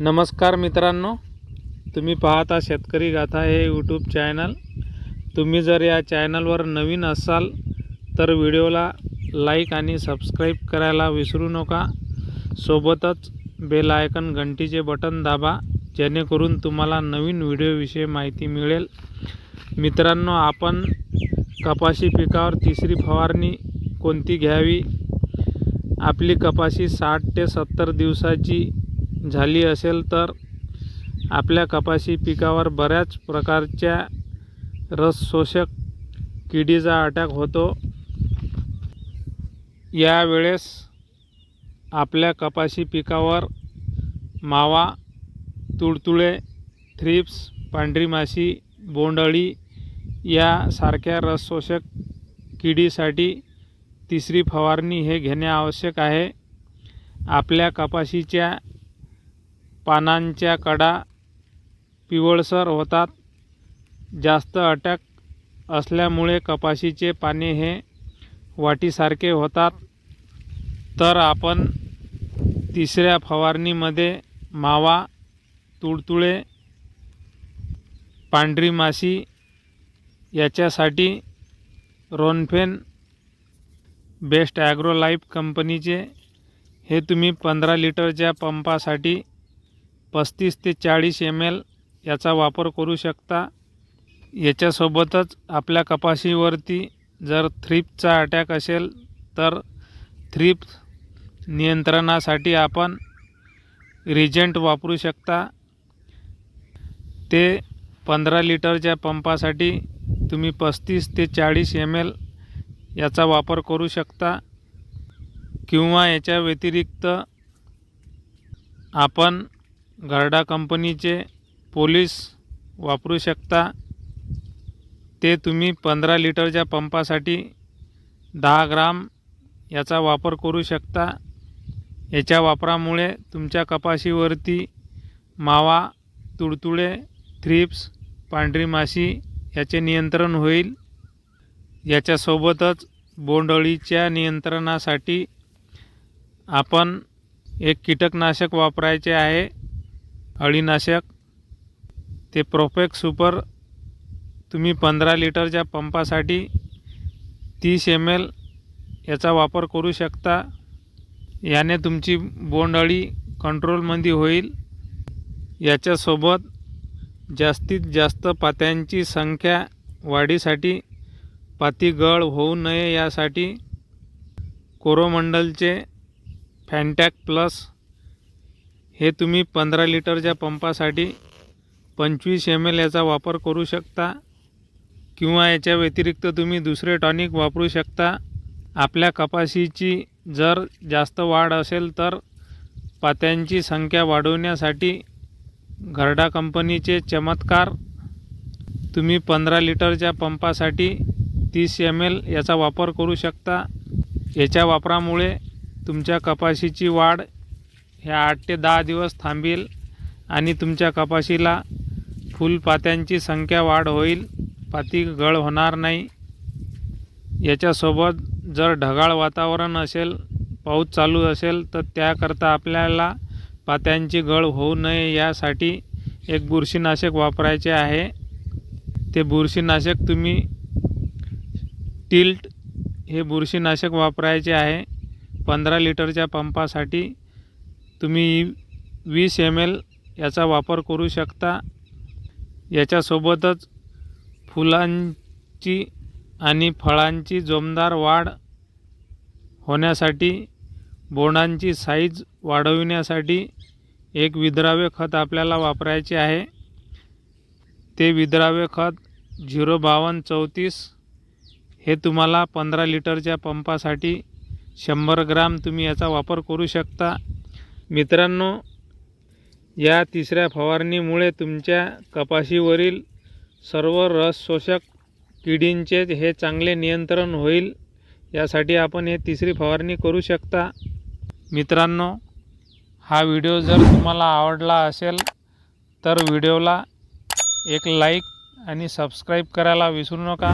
नमस्कार मित्रांनो तुम्ही पाहता शेतकरी गाथा हे यूट्यूब चॅनल तुम्ही जर या चॅनलवर नवीन असाल तर व्हिडिओला लाईक आणि सबस्क्राईब करायला विसरू नका. सोबतच बेल आयकन घंटीचे बटन दाबा जेणेकरून तुम्हाला नवीन व्हिडिओविषयी माहिती मिळेल. मित्रांनो आपण कपाशी पिकावर तिसरी फवारणी कोणती घ्यावी? आपली कपाशी साठ ते सत्तर दिवसाची झाली असेल तर आपल्या कपाशी पिकावर बऱ्याच प्रकारच्या रसशोषक किडीचा अटॅक होतो. यावेळेस आपल्या कपाशी पिकावर मावा तुडतुळे थ्रिप्स पांढरी माशी बोंडअळी यासारख्या रसशोषक किडीसाठी तिसरी फवारणी हे घेणे आवश्यक आहे. आपल्या कपाशीच्या पानांच्या कडा पिवळसर होतात. जास्त अटॅक असल्यामुळे कपाशीचे पाने हे वाटीसारखे होतात. तर आपण तिसऱ्या फवारणीमध्ये मावा तुडतुळे पांढरी माशी याच्यासाठी रोनफेन बेस्ट ॲग्रो लाईफ कंपनीचे हे तुम्ही पंधरा लिटरच्या पंपासाठी पस्तीस ते चाळीस एम एल याचा वापर करू शकता. याच्यासोबतच आपल्या कपाशीवरती जर थ्रीपचा अटॅक असेल तर थ्रीप नियंत्रणासाठी आपण रिजंट वापरू शकता. ते पंधरा लिटरच्या पंपासाठी तुम्ही पस्तीस ते चाळीस एम एल याचा वापर करू शकता. किंवा याच्या व्यतिरिक्त आपण गार्डा कंपनीचे पोलीस वापरू शकता. ते तुम्ही पंधरा लिटरच्या पंपासाठी दहा ग्राम याचा वापर करू शकता. याच्या वापरामुळे तुमच्या कपाशीवरती मावा तुडतुळे थ्रिप्स पांढरी माशी याचे नियंत्रण होईल. याच्यासोबतच बोंडअळीच्या नियंत्रणासाठी आपण एक कीटकनाशक वापरायचे आहे. अळीनाशक ते प्रोफेक्ट सुपर तुम्ही पंधरा लिटरच्या पंपासाठी तीस एम एल याचा वापर करू शकता. याने तुमची बोंडअळी कंट्रोलमध्ये होईल. याच्यासोबत जास्तीत जास्त पात्यांची संख्या वाढीसाठी पाती गळ होऊ नये यासाठी कोरोमंडलचे फॅन्टॅक प्लस हे तुम्ही पंधरा लिटरच्या पंपासाठी पंचवीस एम एल याचा वापर करू शकता किंवा याच्या व्यतिरिक्त तुम्ही दुसरे टॉनिक वापरू शकता. आपल्या कपाशीची जर जास्त वाढ असेल तर पात्यांची संख्या वाढवण्यासाठी घरडा कंपनीचे चमत्कार. तुम्ही पंधरा लिटरच्या पंपासाठी तीस एम एल याचा वापर करू शकता. याच्या वापरामुळे तुमच्या कपाशीची वाढ ह्या आठ ते दहा दिवस थांबेल आणि तुमच्या कपाशीला फुलपात्यांची संख्या वाढ होईल. पाती गळ होणार नाही. याच्यासोबत जर ढगाळ वातावरण असेल पाऊस चालू असेल तर त्याकरता आपल्याला पात्यांची गळ होऊ नये यासाठी एक बुरशीनाशक वापरायचे आहे. ते बुरशीनाशक तुम्ही टिल्ट हे बुरशीनाशक वापरायचे आहे. पंधरा लिटरच्या पंपासाठी तुम्ही वीस एम एल याचा वापर करू शकता. याच्यासोबतच फुलांची आणि फळांची जोमदार वाढ होण्यासाठी बोंडांची साईज वाढविण्यासाठी एक विद्राव्य खत आपल्याला वापरायचे आहे. ते विद्राव्य खत झिरो बावन्न चौतीस हे तुम्हाला पंधरा लिटरच्या पंपासाठी शंभर ग्राम तुम्ही याचा वापर करू शकता. मित्रांनो या तिसऱ्या फवारणीमुळे तुमच्या कपाशीवरील सर्व रसशोषक किडींचे हे चांगले नियंत्रण होईल यासाठी आपण हे तिसरी फवारणी करू शकता. मित्रांनो हा व्हिडिओ जर तुम्हाला आवडला असेल तर व्हिडिओला एक लाईक आणि सबस्क्राईब करायला विसरू नका.